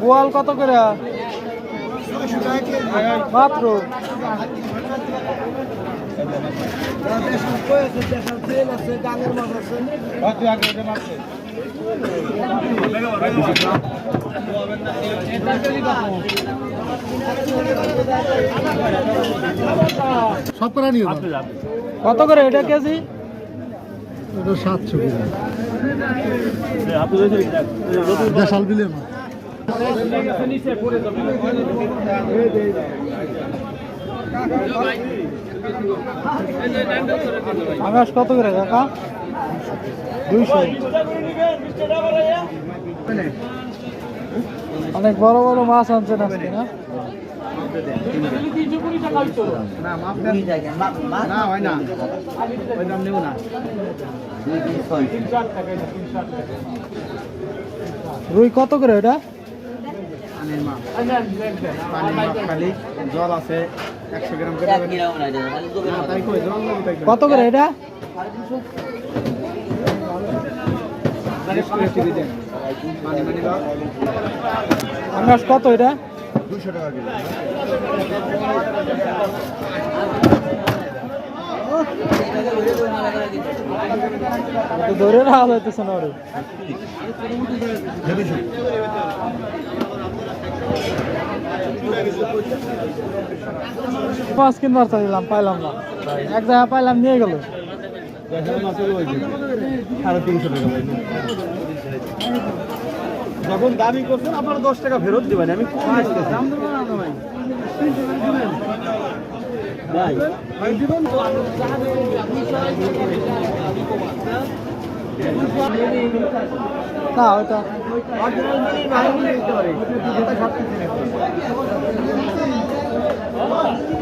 বোয়াল কত করে? মাত্র। সব করা নিয়ে কত করে এটা কেজি? এটা সাতশো দেশাল আকাশ কত করে কাকা দুইশো অনেক বড় বড় মাছ আনছেন আজকে না? রুই কত করে মাছ খালি জল আছে একশো গ্রাম করে। কত করে এটা? মানি কত এটা? দুশো টাকা কিলো। ধরে রাখা যাইতেছে না ওরে মাছ কিনবার চাইলাম পাইলাম না। এক জায়গায় পাইলাম নিয়ে গেল। সাড়ে তিনশো টাকা। যখন দাবি করছেন আপনারা দশ টাকা ফেরত দেবেন আমি কম ভাই না ওইটা